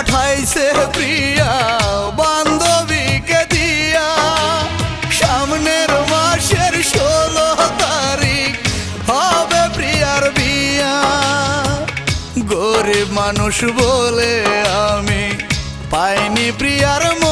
পাঠাইছে প্রিয়া, বান্ধবীকে দিয়া। সামনের মাসের ষোলো তারিখ হবে প্রিয়ার বিয়া। গরিব মানুষ বলে আমি পাইনি প্রিয়ার মন।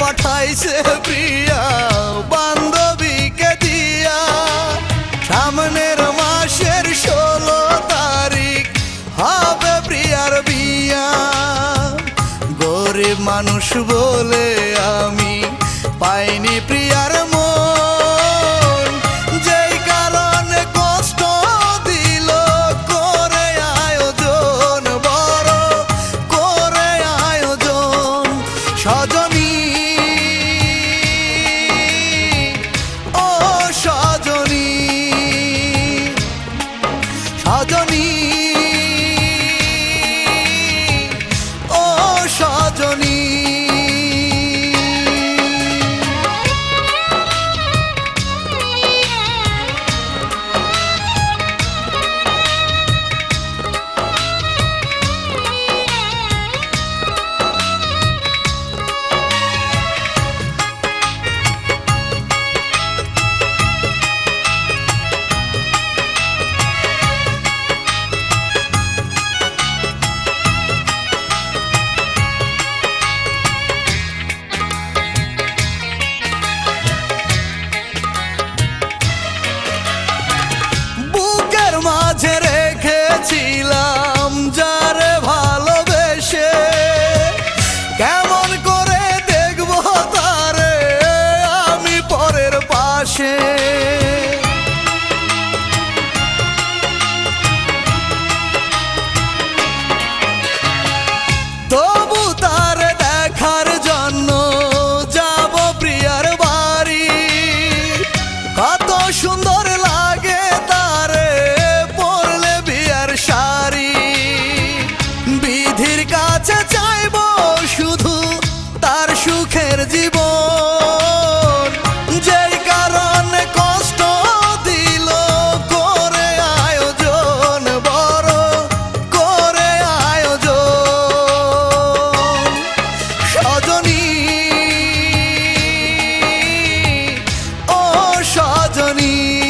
পাঠাইছে প্রিয়া, বান্ধবীকে দিয়া। সামনের মাসের ষোলো তারিখ হবে প্রিয়ার বিয়া। গরিব মানুষ বলে আমি পাইনি প্রিয়ার রজনী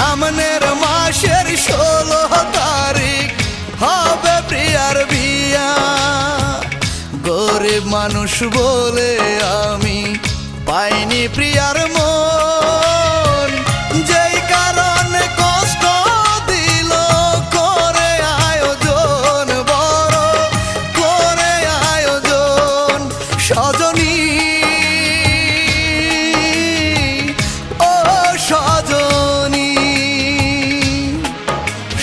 সামনের মাসের ষোলো তারিখ হবে প্রিয়ার বিয়া। গরিব মানুষ বলে আমি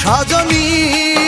সাজনী।